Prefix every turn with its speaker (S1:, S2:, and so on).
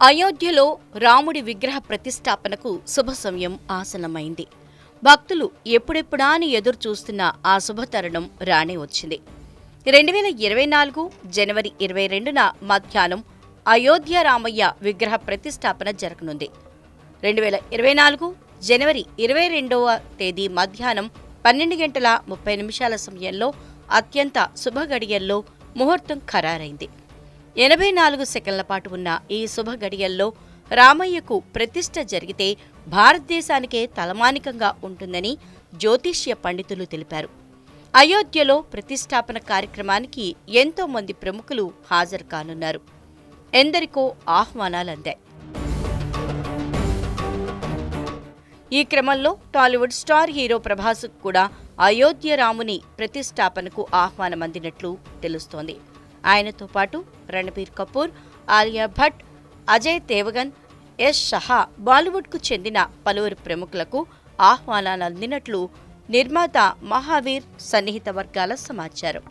S1: అయోధ్యలో రాముడి విగ్రహ ప్రతిష్టాపనకు శుభ సమయం ఆసనమైంది భక్తులు ఎప్పుడెప్పుడా అని ఎదురు చూస్తున్న ఆ శుభతరుణం రానే వచ్చింది. రెండు వేల ఇరవై నాలుగు జనవరి ఇరవై రెండున మధ్యాహ్నం అయోధ్య రామయ్య విగ్రహ ప్రతిష్టాపన జరగనుంది. రెండు వేల ఇరవై నాలుగు జనవరి ఇరవై రెండవ తేదీ మధ్యాహ్నం పన్నెండు గంటల ముప్పై నిమిషాల సమయంలో అత్యంత శుభ గడియల్లో ముహూర్తం ఖరారైంది. ఎనభై నాలుగు సెకండ్ల పాటు ఉన్న ఈ శుభ గడియల్లో రామయ్యకు ప్రతిష్ట జరిగితే భారతదేశానికే తలమానికంగా ఉంటుందని జ్యోతిష్య పండితులు తెలిపారు. అయోధ్యలో ప్రతిష్టాపన కార్యక్రమానికి ఎంతో మంది ప్రముఖులు హాజరు కానున్నారు. ఎందరికో ఆహ్వానాలందాయి. ఈ క్రమంలో టాలీవుడ్ స్టార్ హీరో ప్రభాస్ కూడా అయోధ్య రాముని ప్రతిష్టాపనకు ఆహ్వానం అందినట్లు తెలుస్తోంది. ఆయనతో పాటు రణబీర్ కపూర్ ఆలియా భట్ అజయ్ దేవగన్ ఎస్ షహా బాలీవుడ్కు చెందిన పలువురు ప్రముఖులకు ఆహ్వానాలు అందినట్లు నిర్మాత మహావీర్ సన్నిహిత వర్గాల సమాచారం.